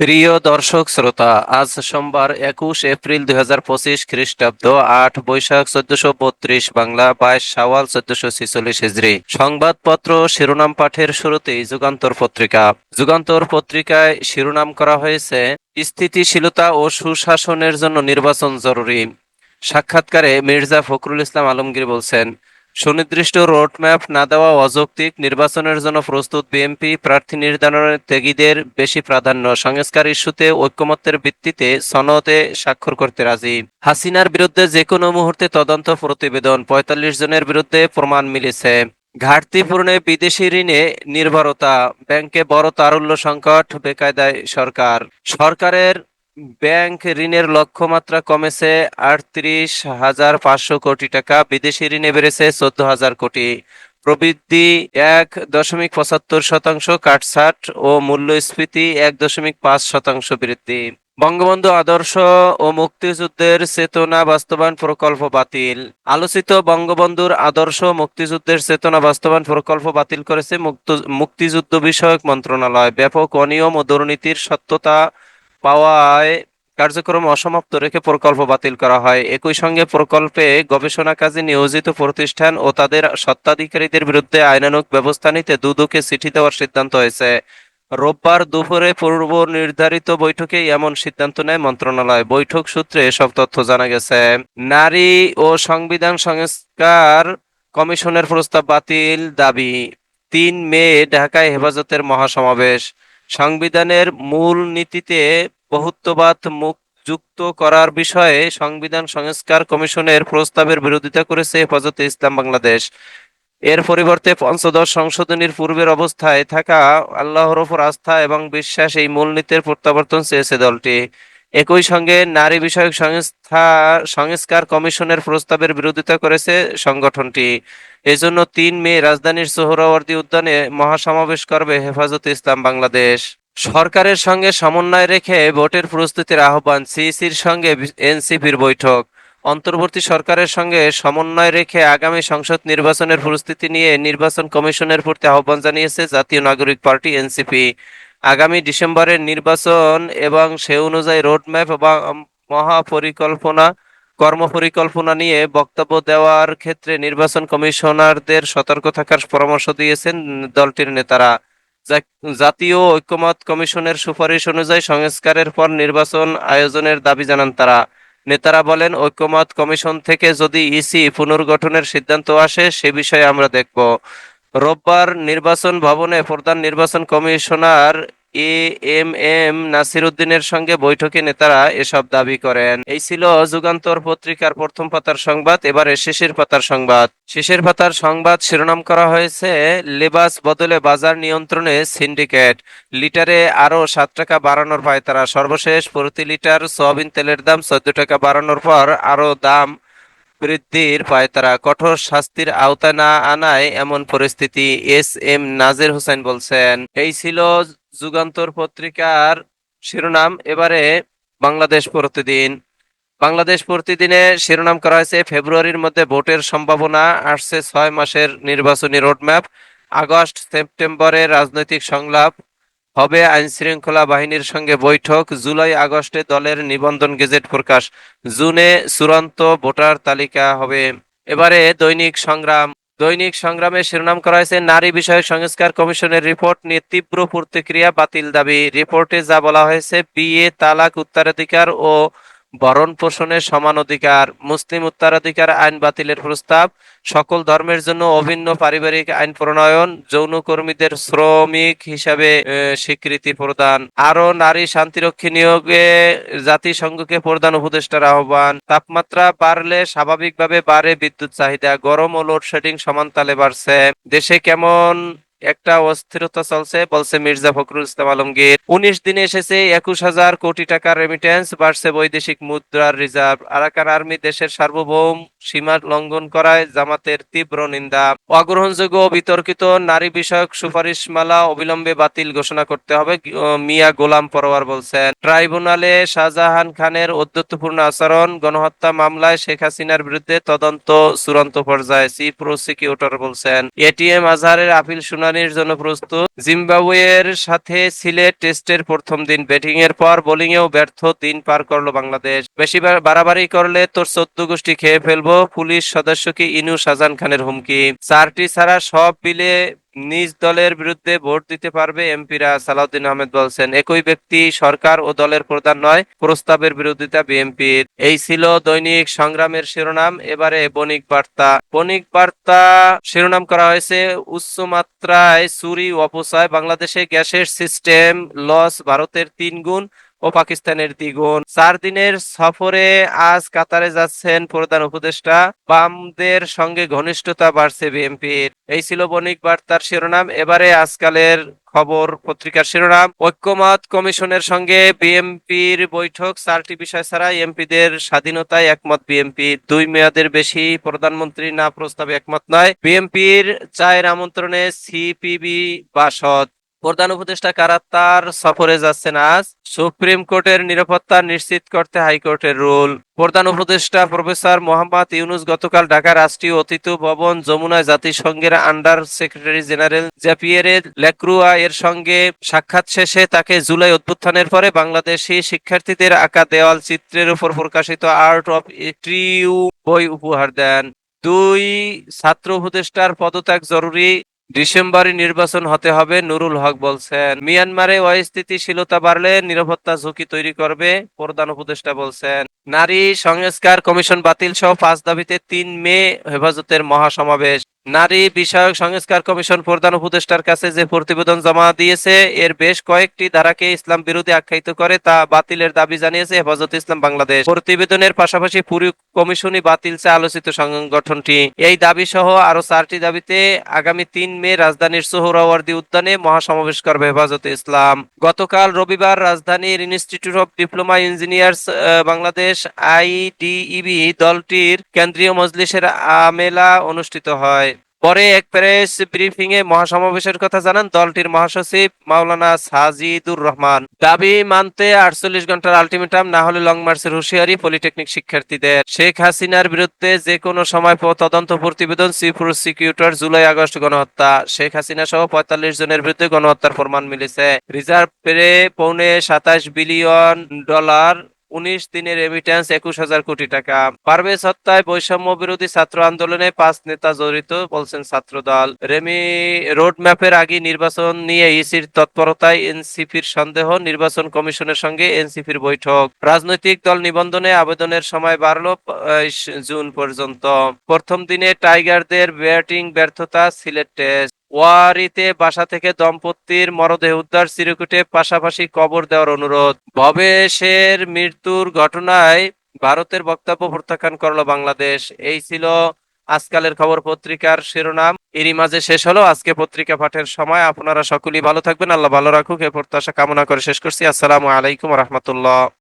প্রিয় দর্শক শ্রোতা, আজ সোমবার একুশ এপ্রিল দুই হাজার পঁচিশ খ্রিস্টাব্দ, আট বৈশাখ চোদ্দশো বত্রিশ বাংলা, বাইশ সাওয়াল চোদ্দশো ছিচল্লিশ হিজড়ি সংবাদপত্র, শিরোনাম পাঠের শুরুতেই যুগান্তর পত্রিকা। যুগান্তর পত্রিকায় শিরোনাম করা হয়েছে, স্থিতিশীলতা ও সুশাসনের জন্য নির্বাচন জরুরি। সাক্ষাৎকারে মির্জা ফখরুল ইসলাম আলমগীর বলছেন সুনির্দিষ্ট রোডম্যাপ না দেওয়া অযৌক্তিক, নির্বাচনের জন্য প্রস্তুত বিএনপি প্রার্থী নির্ধারণের ত্যাগীদের বেশি প্রাধান্য। সংস্কার ইস্যুতে ঐক্যমত্যের ভিত্তিতে সনদে স্বাক্ষর করতে রাজি। হাসিনার বিরুদ্ধে যে কোনো মুহূর্তে তদন্ত প্রতিবেদন, পঁয়তাল্লিশ জনের বিরুদ্ধে প্রমাণ মিলেছে। ঘাটতি পূরণে বিদেশি ঋণে নির্ভরতা, ব্যাংকে বড় তারল্য সংকট, বেকায়দায় সরকার। সরকারের ব্যাংক ঋণের লক্ষ্যমাত্রা কমেছে আটত্রিশ হাজার পাঁচশো কোটি টাকা, বিদেশি ঋণে বেড়েছে চোদ্দ হাজার কোটি। প্রবৃদ্ধি এক দশমিক পঁচাত্তর শতাংশ, কাটছাট ও মূল্যস্ফীতি এক দশমিক পাঁচ শতাংশ বৃদ্ধি। বঙ্গবন্ধু আদর্শ ও মুক্তিযুদ্ধের চেতনা বাস্তবায়ন প্রকল্প বাতিল। আলোচিত বঙ্গবন্ধুর আদর্শ মুক্তিযুদ্ধের চেতনা বাস্তবায়ন প্রকল্প বাতিল করেছে মুক্ত- মুক্তিযুদ্ধ বিষয়ক মন্ত্রণালয়। ব্যাপক অনিয়ম ও দুর্নীতির সত্যতা পাওয়ায় কার্যক্রম অসমাপ্ত রেখে প্রকল্প বাতিল করা হয়। একই সঙ্গে প্রকল্পে গবেষণা কাজে নিয়োজিত প্রতিষ্ঠান ও তাদের স্বত্বাধিকারীদের বিরুদ্ধে আইনানুগ ব্যবস্থা নিতে দুদকে চিঠি দেওয়ার সিদ্ধান্ত হয়েছে। রোববার দুপুরে পূর্ব নির্ধারিত বৈঠকে এমন সিদ্ধান্ত নেয় মন্ত্রণালয়। বৈঠক সূত্রে এসব তথ্য জানা গেছে। নারী ও সংবিধান সংস্কার কমিশনের প্রস্তাব বাতিল দাবি। তিন মে ঢাকায় হেফাজতের মহাসমাবেশ। সংবিধানের মূল নীতিতে বহুত্ববাদ মুখ যুক্ত করার বিষয়ে সংবিধান সংস্কার কমিশনের প্রস্তাবের বিরোধিতা করেছে হেফাজতে ইসলাম বাংলাদেশ। এর পরিবর্তে পঞ্চদশ সংশোধনীর পূর্বের অবস্থায় থাকা আল্লাহর ওপর আস্থা এবং বিশ্বাস এই মূলনীতির প্রত্যাবর্তন চেয়েছে দলটি। একই সঙ্গে নারী বিষয়ক সংস্থা, সংস্কার কমিশনের প্রস্তাবের বিরোধিতা করেছে সংগঠনটি। এজন্য তিন মে রাজধানীর সোহরাওয়ার্দী উদ্যানে মহাসমাবেশ করবে হেফাজতে ইসলাম বাংলাদেশ। সরকারের সঙ্গে সমন্বয় রেখে ভোটের প্রস্তুতির আহ্বান সিইসির সঙ্গে এনসিপির বৈঠক। অন্তর্বর্তী সরকারের সঙ্গে সমন্বয় রেখে আগামী সংসদ নির্বাচনের প্রস্তুতি নিয়ে নির্বাচন কমিশনের প্রতি আহ্বান জানিয়েছে জাতীয় নাগরিক পার্টি এনসিপি। আগামী ডিসেম্বরের নির্বাচন এবং সে অনুযায়ী রোডম্যাপ এবং মহাপরিকল্পনা, কর্মপরিকল্পনা নিয়ে বক্তব্য দেওয়ার ক্ষেত্রে নির্বাচন কমিশনারদের সতর্ক থাকার পরামর্শ দিয়েছেন দলটির নেতারা। জাতীয় ঐক্যমত কমিশনের সুপারিশ অনুযায়ী সংস্কারের পর নির্বাচন আয়োজনের দাবি জানান তারা। নেতারা বলেন, ঐক্যমত কমিশন থেকে যদি ইসি পুনর্গঠনের সিদ্ধান্ত আসে, সে বিষয়ে আমরা দেখব। রোববার নির্বাচন ভবনে প্রধান নির্বাচন commissioner A M M Nasir উদ্দিনের সঙ্গে বৈঠকে নেতারা এসব দাবি করেন। এই ছিল যুগান্তর পত্রিকার প্রথম পাতার সংবাদ, এবারে শেষের পাতার সংবাদ। শেষের পাতার সংবাদ শিরোনাম করা হয়েছে, লেবাস বদলে বাজার নিয়ন্ত্রণে সিন্ডিকেট। লিটারে আরও সাত টাকা বাড়ানোর পায় তারা। সর্বশেষ প্রতি লিটার সয়াবিন তেলের দাম চোদ্দ টাকা বাড়ানোর পর আরও দাম বৃদ্ধির পায় তারা কঠোর শাস্তির আওতায় না আনায় এমন পরিস্থিতি এস এম নাজির হোসেন বলছেন। এই ছিল যুগান্তর পত্রিকার শিরোনাম। এবারে বাংলাদেশ প্রতিদিন। বাংলাদেশ প্রতিদিনে শিরোনাম করা হয়েছে, ফেব্রুয়ারির মধ্যে ভোটের সম্ভাবনা আসছে ছয় মাসের নির্বাচনী রোডম্যাপ। আগস্ট, সেপ্টেম্বরে রাজনৈতিক সংলাপ। হবে আইন শৃঙ্খলা বাহিনীর সঙ্গে বৈঠক। জুলাই আগস্টে দলের নিবন্ধন গেজেট প্রকাশ। জুনে চূড়ান্ত ভোটার তালিকা হবে। এবারে দৈনিক সংগ্রাম। দৈনিক সংগ্রামে শিরোনাম করা হয়েছে, নারী বিষয়ক সংস্কার কমিশনের রিপোর্ট নিয়ে তীব্র প্রতিক্রিয়া, বাতিল দাবি। রিপোর্টে যা বলা হয়েছে বিয়ে তালাক উত্তরাধিকার ও ভরণ পোষণের সমান অধিকার, মুসলিম উত্তরাধিকার আইন বাতিলের প্রস্তাব, সকল ধর্মের জন্য অভিন্ন পারিবারিক আইন প্রণয়ন, যৌনকর্মীদের শ্রমিক হিসাবে স্বীকৃতি প্রদান। আরও নারী শান্তিরক্ষী নিয়োগে জাতিসংঘকে প্রধান উপদেষ্টার আহ্বান। তাপমাত্রা বাড়লে স্বাভাবিকভাবে বাড়ে বিদ্যুৎ চাহিদা, গরম ও লোডশেডিং সমানতালে বাড়ছে। দেশে কেমন একটা অস্থিরতা চলছে, বলছে মির্জা ফখরুল ইসলাম আলমগীর। উনিশ দিনে এসেছে একুশ হাজার কোটি টাকার রেমিটেন্স বাড়ছে বৈদেশিক মুদ্রার রিজার্ভ আরাকান আর্মি দেশের সার্বভৌম সীমা লঙ্ঘন করায় জামাতের তীব্র নিন্দা। অগ্রহণযোগ্য বিতর্কিত নারী বিষয়ক সুপারিশমালা অবিলম্বে বাতিল ঘোষণা করতে হবে মিয়া গোলাম পরোয়ার বলছেন। ট্রাইব্যুনালে শাহজাহান খানের অধ্যত্বপূর্ণ আচরণ, গণহত্যা মামলায় শেখ হাসিনার বিরুদ্ধে তদন্ত চূড়ান্ত পর্যায়ে, চিফ প্রসিকিউটর বলছেন। এটিএম আজহারের আপিল শুনানি শুনানির জন্য প্রস্তুত। জিম্বাবুয়ের সাথে সিলেট টেস্টের প্রথম দিন ব্যাটিং এর পর বোলিং এও ব্যর্থ দিন পার করল বাংলাদেশ। বেশি বাড়াবাড়ি করলে তোর চোদ্দ গোষ্ঠী খেয়ে ফেলব, পুলিশ সদস্যকে ইনু শাহজাহান খানের হুমকি? চারটি ছাড়া সব বিলে নিজ দলের বিরুদ্ধে ভোট দিতে পারবে এমপিরা সালাউদ্দিন আহমেদ বলছেন, একই ব্যক্তি সরকার ও দলের প্রধান নয়, প্রস্তাবের বিরোধিতা বিএনপির। এই ছিল দৈনিক সংগ্রামের শিরোনাম। এবারে বণিক বার্তা। বণিক বার্তা শিরোনাম করা হয়েছে, উচ্চ মাত্রায় চুরি অপচয়, বাংলাদেশে গ্যাসের সিস্টেম লস, ভারতের তিন গুণ। ও পাকিস্তানের দ্বিগুণ। চার দিনের সফরে আজ কাতারে যাচ্ছেন প্রধান উপদেষ্টা। বামদের সঙ্গে ঘনিষ্ঠতা বাড়ছে বিএনপির। এই ছিল বণিক বার্তার শিরোনাম। এবারে আজকালের খবর পত্রিকার শিরোনাম। ঐক্যমত কমিশনের সঙ্গে বিএনপির বৈঠক। চারটি বিষয় ছাড়া এমপিদের স্বাধীনতায় একমত বিএনপি। দুই মেয়াদের বেশি প্রধানমন্ত্রী না প্রস্তাবে একমত নয়। বিএনপির চায়ের আমন্ত্রণে সিপিবি বাসদ। প্রধান উপদেষ্টা কারাত্তার সফরে যাচ্ছেন আজ সুপ্রিম কোর্টের নিরাপত্তা নিশ্চিত করতে হাইকোর্টের রুল। প্রধান উপদেষ্টা প্রফেসর মোহাম্মদ ইউনুস গতকাল ঢাকা রাষ্ট্রীয় অতিথি ভবন যমুনায় জাতিসংঘের under secretary general Jean Pierre Lacroix এর সঙ্গে সাক্ষাৎ শেষে তাকে জুলাই অভ্যুত্থানের পরে বাংলাদেশি শিক্ষার্থীদের আঁকা দেওয়াল চিত্রের উপর প্রকাশিত আর্ট অফ ট্রিউ বই উপহার দেন। দুই ছাত্র উপদেষ্টার পদত্যাগ জরুরি। ডিসেম্বরে নির্বাচন হতে হবে, নুরুল হক বলছেন। মিয়ানমারে অস্থিতিশীলতা বাড়লে নিরাপত্তা ঝুঁকি তৈরি করবে, প্রধান উপদেষ্টা বলছেন। নারী সংস্কার কমিশন বাতিল সহ পাঁচ দাবিতে তিন মে হেফাজতের মহাসমাবেশ। নারী বিষয়ক সংস্কার কমিশন প্রধান উপদেষ্টার কাছে যে প্রতিবেদন জমা দিয়েছে, এর বেশ কয়েকটি ধারাকে ইসলাম বিরোধী আখ্যায়িত করে তা বাতিলের দাবি জানিয়েছে হেফাজত ইসলাম বাংলাদেশ। প্রতিবেদনের পাশাপাশি পুরো কমিশনই বাতিল চেয়ে আলোচিত সংগঠনটি। এই দাবি সহ আরও চারটি দাবিতে আগামী তিন মে রাজধানীর সোহরাওয়ার্দী উদ্যানে মহাসমাবেশ করবে হেফাজতে ইসলাম। গতকাল রবিবার রাজধানীর institute of diploma engineers Bangladesh IDEB দলটির কেন্দ্রীয় মজলিসের আমেলা অনুষ্ঠিত হয়। পরে এক প্রেস ব্রিফিং এ মহাসমাবেশের কথা জানান দলটির মহাসচিব মাওলানা সাজিদুর রহমান। দাবি মানতে আটচল্লিশ ঘণ্টার আলটিমেটাম না হলে লং মার্চের হুঁশিয়ারি পলিটেকনিক শিক্ষার্থীদের। শেখ হাসিনার বিরুদ্ধে যে কোনো সময় তদন্ত প্রতিবেদন চিফ প্রসিকিউটর জুলাই আগস্ট গণহত্যা। শেখ হাসিনা সহ পঁয়তাল্লিশ জনের বিরুদ্ধে গণহত্যার প্রমাণ মিলেছে। রিজার্ভ পেরে পৌনে সাতাশ বিলিয়ন ডলার উনিশ দিনের রেমিট্যান্স একুশ হাজার কোটি টাকা। পারভেজ হত্যায় বৈষম্য বিরোধী ছাত্র আন্দোলনে পাঁচ নেতা জড়িত, বলছেন ছাত্র দল রেমি রোড ম্যাপের আগে নির্বাচন নিয়ে ইসির তৎপরতায় এনসিপির সন্দেহ, নির্বাচন কমিশনের সঙ্গে এনসিপির বৈঠক। রাজনৈতিক দল নিবন্ধনে আবেদনের সময় বাড়লো জুন পর্যন্ত। প্রথম দিনে টাইগারদের ব্যাটিং ব্যর্থতা সিলেট টেস্ট। ওয়ারিতে বাসা থেকে দম্পতির মরদেহ উদ্ধার চিরকুটে পাশাপাশি কবর দেওয়ার অনুরোধ। ভবেশের মৃত্যুর ঘটনায় ভারতের বক্তব্য প্রত্যাখ্যান করল বাংলাদেশ। এই ছিল আজকালের খবর পত্রিকার শিরোনাম। এরই মাঝে শেষ হলো আজকে পত্রিকা পাঠের সময়। আপনারা সকলেই ভালো থাকবেন। আল্লাহ ভালো রাখুক। এ প্রত্যাশা কামনা করে শেষ করছি। আসসালামু আলাইকুম রহমতুল্লাহ।